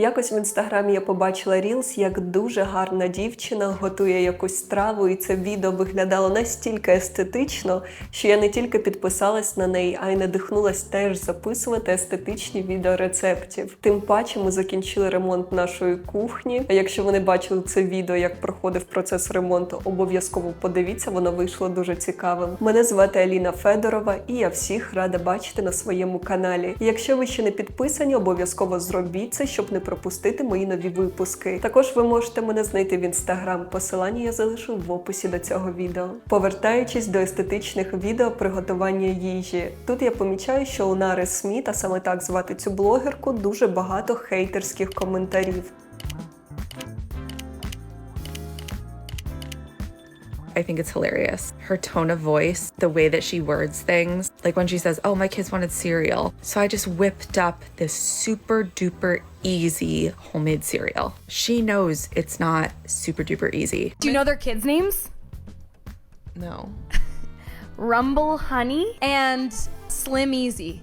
Якось в інстаграмі я побачила рілс, як дуже гарна дівчина готує якусь страву, і це відео виглядало настільки естетично, що я не тільки підписалась на неї, а й надихнулась теж записувати естетичні відео рецептів. Тим паче ми закінчили ремонт нашої кухні. А якщо ви не бачили це відео, як проходив процес ремонту, обов'язково подивіться, воно вийшло дуже цікавим. Мене звати Аліна Федорова, і я всіх рада бачити на своєму каналі. Якщо ви ще не підписані, обов'язково зробіть це, щоб не пропустити мої нові випуски. Також ви можете мене знайти в інстаграм. Посилання я залишу в описі до цього відео. Повертаючись до естетичних відео приготування їжі, тут я помічаю, що у Нари Сміт, а саме так звати цю блогерку, дуже багато хейтерських коментарів. I think it's hilarious. Her tone of voice, the way that she words things. Like when she says, Oh, my kids wanted cereal. So I just whipped up this super duper easy homemade cereal. She knows it's not super duper easy. Do you know their kids' names? No. Rumble Honey and Slim Easy.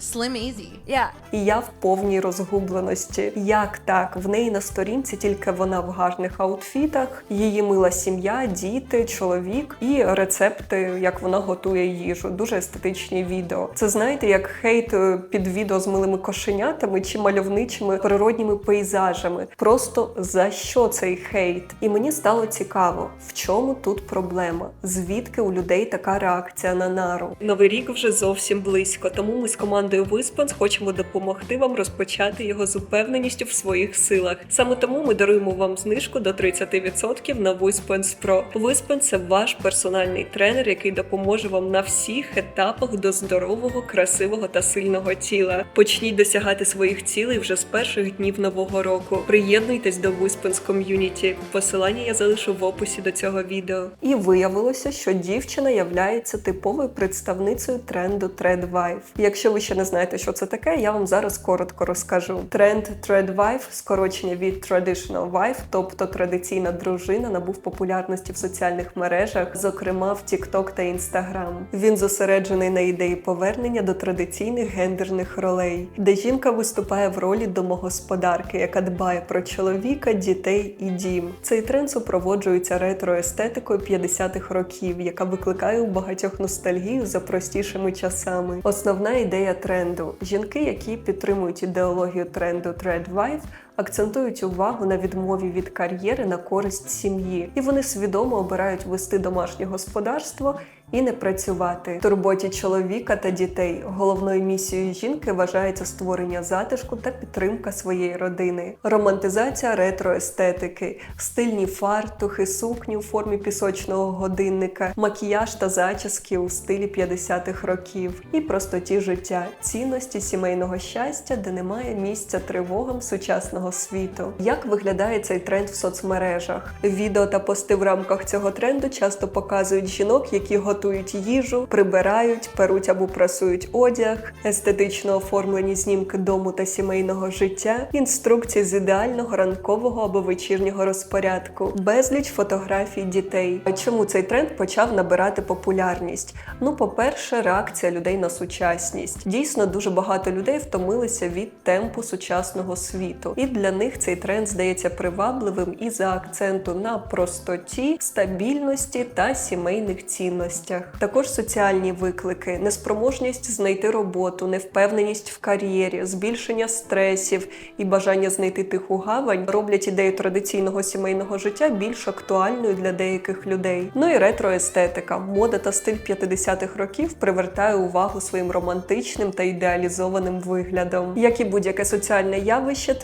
Slim Easy. Yeah. І я в повній розгубленості. Як так? В неї на сторінці тільки вона в гарних аутфітах, її мила сім'я, діти, чоловік і рецепти, як вона готує їжу. Дуже естетичні відео. Це знаєте, як хейт е, під відео з милими кошенятами чи мальовничими природніми пейзажами. Просто за що цей хейт? І мені стало цікаво, в чому тут проблема? Звідки у людей така реакція на нару? Новий рік вже зовсім близько, тому ми з командою Виспанс хочемо допомогти вам розпочати його з упевненістю в своїх силах. Саме тому ми даруємо вам знижку до 30% на Виспанс Pro. Виспанс – це ваш персональний тренер, який допоможе вам на всіх етапах до здорового, красивого та сильного тіла. Почніть досягати своїх цілей вже з перших днів нового року. Приєднуйтесь до Виспанс ком'юніті. Посилання я залишу в описі до цього відео. І виявилося, що дівчина являється типовою представницею тренду Threadwife. Якщо ви ще не знаєте, що це таке, я вам зараз коротко розкажу. Тренд Threadwife, скорочення від Traditional Wife, тобто традиційна дружина, набув популярності в соціальних мережах, зокрема в TikTok та Instagram. Він зосереджений на ідеї повернення до традиційних гендерних ролей, де жінка виступає в ролі домогосподарки, яка дбає про чоловіка, дітей і дім. Цей тренд супроводжується ретро-естетикою 50-х років, яка викликає у багатьох ностальгію за простішими часами. Основна ідея тренду: жінки, які підтримують ідеологію тренду Threadwife, акцентують увагу на відмові від кар'єри на користь сім'ї, і вони свідомо обирають вести домашнє господарство і не працювати. В турботі чоловіка та дітей. Головною місією жінки вважається створення затишку та підтримка своєї родини, романтизація ретроестетики, стильні фартухи, сукні у формі пісочного годинника, макіяж та зачіски у стилі 50-х років. І простоті життя, цінності сімейного щастя, де немає місця тривогам сучасного світу. Як виглядає цей тренд в соцмережах? Відео та пости в рамках цього тренду часто показують жінок, які готують їжу, прибирають, перуть або прасують одяг, естетично оформлені знімки дому та сімейного життя, інструкції з ідеального ранкового або вечірнього розпорядку, безліч фотографій дітей. А чому цей тренд почав набирати популярність? Ну, по-перше, реакція людей на сучасність. Дійсно, дуже багато людей втомилися від темпу сучасного світу, і для них цей тренд здається привабливим і за акценту на простоті, стабільності та сімейних цінностях. Також соціальні виклики, неспроможність знайти роботу, невпевненість в кар'єрі, збільшення стресів і бажання знайти тиху гавань роблять ідею традиційного сімейного життя більш актуальною для деяких людей. Ну і ретроестетика, мода та стиль 50-х років привертає увагу своїм романтичним та ідеалізованим виглядом. Як і будь-яке соціальне явище,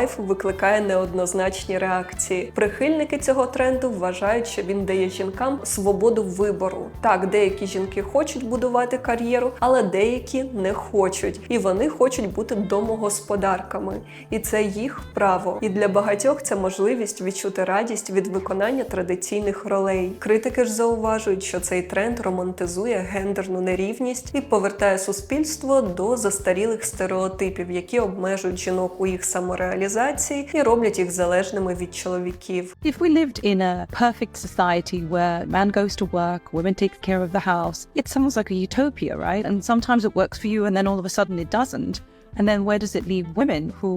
Threadwife викликає неоднозначні реакції. Прихильники цього тренду вважають, що він дає жінкам свободу вибору. Так, деякі жінки хочуть будувати кар'єру, але деякі не хочуть, і вони хочуть бути домогосподарками. І це їх право. І для багатьох це можливість відчути радість від виконання традиційних ролей. Критики ж зауважують, що цей тренд романтизує гендерну нерівність і повертає суспільство до застарілих стереотипів, які обмежують жінок у їх самореалізації і роблять їх залежними від чоловіків. If we lived in a perfect society where man goes to work, women take care of the house, it sounds like a utopia, right? And sometimes it works for you and then all of a sudden it doesn't. And then where does it leave women who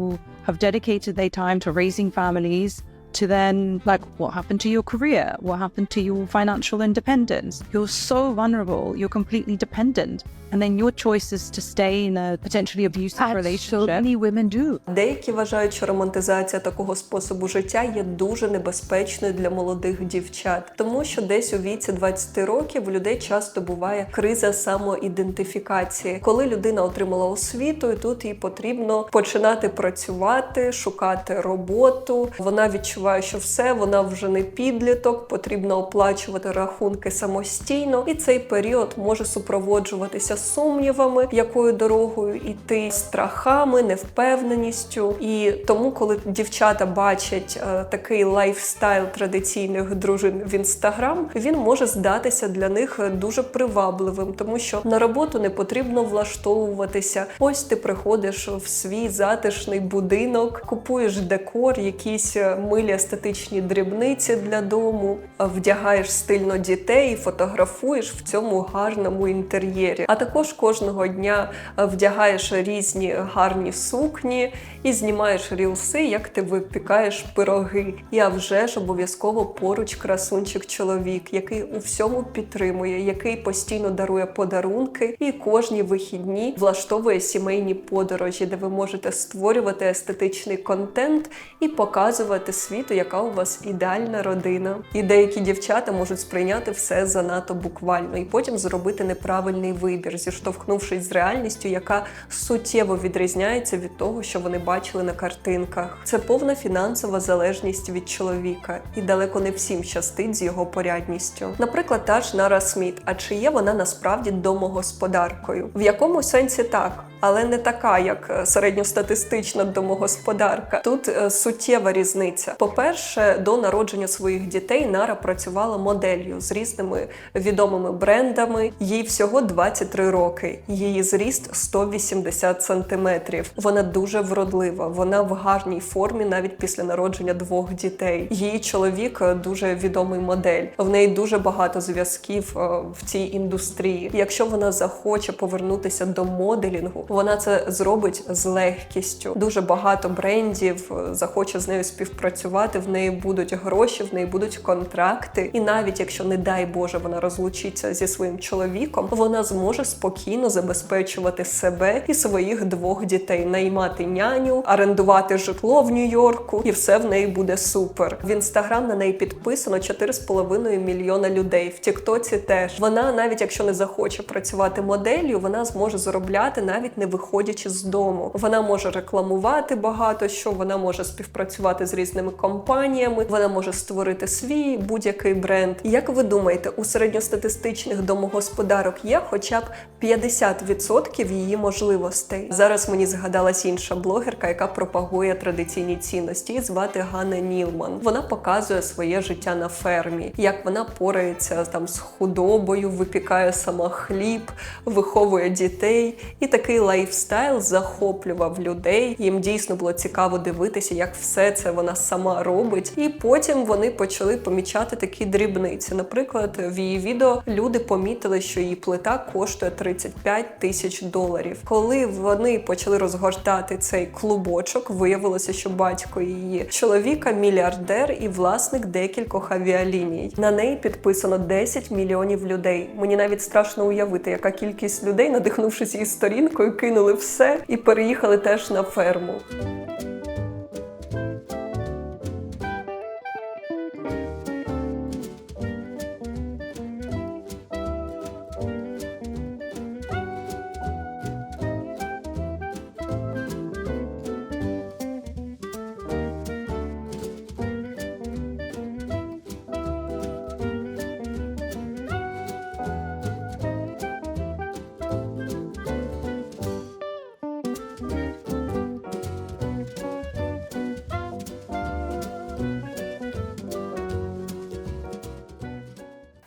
have dedicated their time to raising families? To then, like, what happened to your career? What happened to your financial independence? You're so vulnerable. You're completely dependent. And then your choice is to stay in a potentially abusive relationship. many women do. Деякі вважають, що романтизація такого способу життя є дуже небезпечною для молодих дівчат, тому що десь у віці 20 років у людей часто буває криза самоідентифікації, коли людина отримала освіту, і тут їй потрібно починати працювати, шукати роботу. Вона відчуває, що все, вона вже не підліток, потрібно оплачувати рахунки самостійно, і цей період може супроводжуватися сумнівами, якою дорогою йти, страхами, невпевненістю. І тому, коли дівчата бачать е, такий лайфстайл традиційних дружин в інстаграм, він може здатися для них дуже привабливим, тому що на роботу не потрібно влаштовуватися. Ось ти приходиш в свій затишний будинок, купуєш декор, якісь е, милі естетичні дрібниці для дому, вдягаєш стильно дітей, фотографуєш в цьому гарному інтер'єрі. А також кожного дня вдягаєш різні гарні сукні і знімаєш рілси, як ти випікаєш пироги. І а вже ж обов'язково поруч красунчик чоловік, який у всьому підтримує, який постійно дарує подарунки і кожні вихідні влаштовує сімейні подорожі, де ви можете створювати естетичний контент і показувати світу, яка у вас ідеальна родина. І деякі дівчата можуть сприйняти все занадто буквально і потім зробити неправильний вибір, зіштовхнувшись з реальністю, яка суттєво відрізняється від того, що вони бачили на картинках. Це повна фінансова залежність від чоловіка, і далеко не всім щастить з його порядністю. Наприклад, та ж Нара Сміт. А чи є вона насправді домогосподаркою? В якому сенсі так? Але не така, як е, середньостатистична домогосподарка. Тут е, суттєва різниця. По-перше, до народження своїх дітей Нара працювала моделлю з різними відомими брендами. Їй всього 23 роки. Її зріст 180 сантиметрів. Вона дуже вродлива. Вона в гарній формі навіть після народження двох дітей. Її чоловік дуже відомий модель. В неї дуже багато зв'язків е, в цій індустрії. Якщо вона захоче повернутися до моделінгу, вона це зробить з легкістю. Дуже багато брендів е, захоче з нею співпрацювати. В неї будуть гроші, в неї будуть контракти. І навіть якщо, не дай Боже, вона розлучиться зі своїм чоловіком, вона зможе спокійно забезпечувати себе і своїх двох дітей, наймати няню, орендувати житло в Нью-Йорку, і все в неї буде супер. В інстаграм на неї підписано 4,5 мільйона людей. В Тіктоці теж вона, навіть якщо не захоче працювати моделлю, вона зможе заробляти навіть не виходячи з дому. Вона може рекламувати багато що, вона може співпрацювати з різними компаніями, вона може створити свій будь-який бренд. Як ви думаєте, у середньостатистичних домогосподарок є хоча б 50% її можливостей? Зараз мені згадалась інша блогерка, яка пропагує традиційні цінності. Звати Ганна Нілман. Вона показує своє життя на фермі, як вона порається там з худобою, випікає сама хліб, виховує дітей. І такий лайфстайл захоплював людей. Їм дійсно було цікаво дивитися, як все це вона сама робить. І потім вони почали помічати такі дрібниці. Наприклад, в її відео люди помітили, що її плита коштує 35 тисяч доларів. Коли вони почали розгортати цей клубочок, виявилося, що батько її чоловіка мільярдер і власник декількох авіаліній. На неї підписано 10 мільйонів людей. Мені навіть страшно уявити, яка кількість людей, надихнувшись її сторінкою, кинули все і переїхали теж на ферму.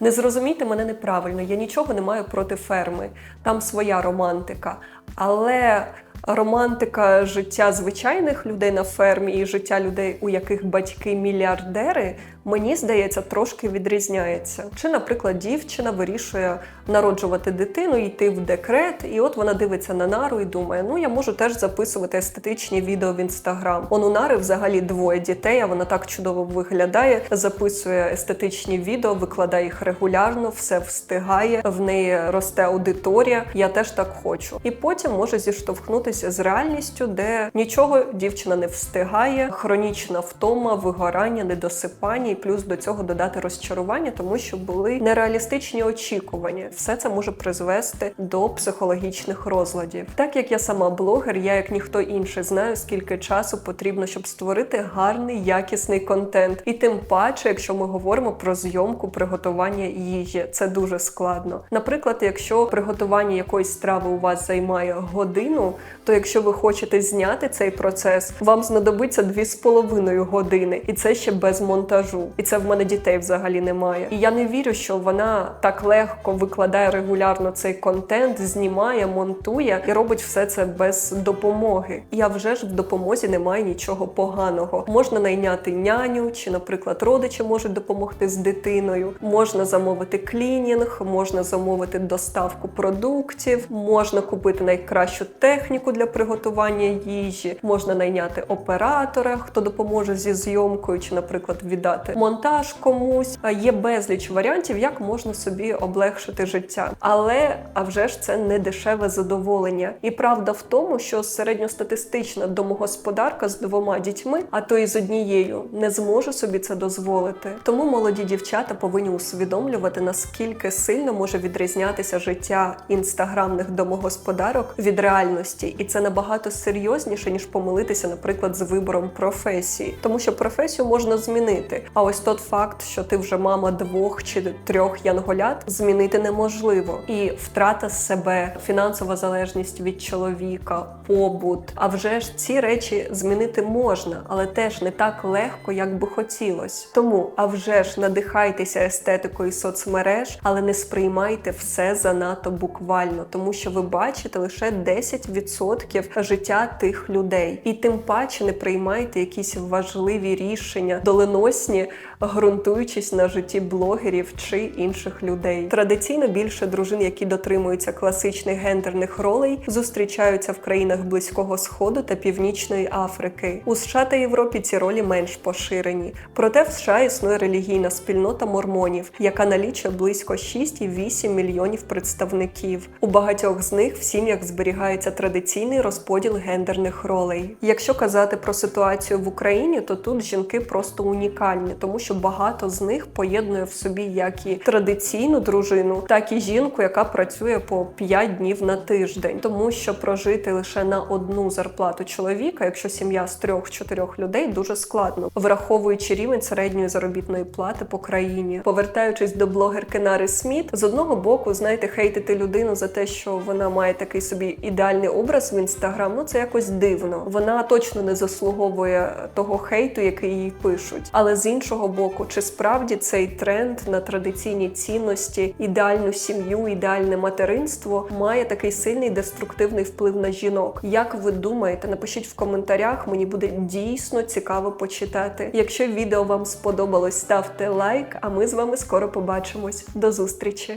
Не зрозумійте мене неправильно, я нічого не маю проти ферми, там своя романтика. Але романтика життя звичайних людей на фермі і життя людей, у яких батьки мільярдери, мені здається, трошки відрізняється. Чи, наприклад, дівчина вирішує народжувати дитину, йти в декрет, і от вона дивиться на нару і думає: ну я можу теж записувати естетичні відео в інстаграм. Он у нари взагалі двоє дітей, а вона так чудово виглядає, записує естетичні відео, викладає їх регулярно, все встигає. В неї росте аудиторія. Я теж так хочу. І потім може зіштовхнутися з реальністю, де нічого дівчина не встигає, хронічна втома, вигорання, недосипання, і плюс до цього додати розчарування, тому що були нереалістичні очікування. Все це може призвести до психологічних розладів. Так як я сама блогер, я як ніхто інший знаю, скільки часу потрібно, щоб створити гарний якісний контент. І тим паче, якщо ми говоримо про зйомку приготування їжі, це дуже складно. Наприклад, якщо приготування якоїсь страви у вас займає годину, то якщо ви хочете зняти цей процес, вам знадобиться дві з половиною години, і це ще без монтажу. І це в мене дітей взагалі немає. І я не вірю, що вона так легко викладає регулярно цей контент, знімає, монтує і робить все це без допомоги. А вже ж в допомозі немає нічого поганого. Можна найняти няню, чи, наприклад, родичі можуть допомогти з дитиною. Можна замовити клінінг, можна замовити доставку продуктів, можна купити найкращу техніку для приготування їжі, можна найняти оператора, хто допоможе зі зйомкою, чи, наприклад, віддати монтаж комусь. Є безліч варіантів, як можна собі облегшити життя. Але а вже ж це не дешеве задоволення. І правда в тому, що середньостатистична домогосподарка з двома дітьми, а то і з однією, не зможе собі це дозволити. Тому молоді дівчата повинні усвідомлювати, наскільки сильно може відрізнятися життя інстаграмних домогосподарок від реальності, і це набагато серйозніше ніж помилитися, наприклад, з вибором професії, тому що професію можна змінити. А ось тот факт, що ти вже мама двох чи трьох янголят, змінити неможливо. І втрата себе, фінансова залежність від чоловіка, побут. А вже ж ці речі змінити можна, але теж не так легко, як би хотілось. Тому, а вже ж надихайтеся естетикою соцмереж, але не сприймайте все занадто буквально, тому що ви бачите лише 10% життя тих людей, і тим паче не приймайте якісь важливі рішення, доленосні, ґрунтуючись на житті блогерів чи інших людей. Традиційно більше дружин, які дотримуються класичних гендерних ролей, зустрічаються в країнах близького сходу та північної Африки. У США та Європі ці ролі менш поширені. Проте в США існує релігійна спільнота мормонів, яка налічує близько 6,8 мільйонів представників. У багатьох з них в сім'ях зберігається традиційний розподіл гендерних ролей. Якщо казати про ситуацію в Україні, то тут жінки просто унікальні, тому що багато з них поєднує в собі як і традиційну дружину, так і жінку, яка працює по 5 днів на тиждень, тому що прожити лише на одну зарплату чоловіка, якщо сім'я з трьох-чотирьох людей, дуже складно, враховуючи рівень середньої заробітної плати по країні. Повертаючись до блогерки Нари Сміт, з одного боку, знаєте, хейтити людину за те, що вона має такий собі ідеальний образ в інстаграм, ну це якось дивно. Вона точно не заслуговує того хейту, який їй пишуть. Але з іншого боку, чи справді цей тренд на традиційні цінності, ідеальну сім'ю, ідеальне материнство має такий сильний деструктивний вплив на жінок? Як ви думаєте? Напишіть в коментарях, мені буде дійсно цікаво почитати. Якщо відео вам сподобалось, ставте лайк, а ми з вами скоро побачимось. До зустрічі!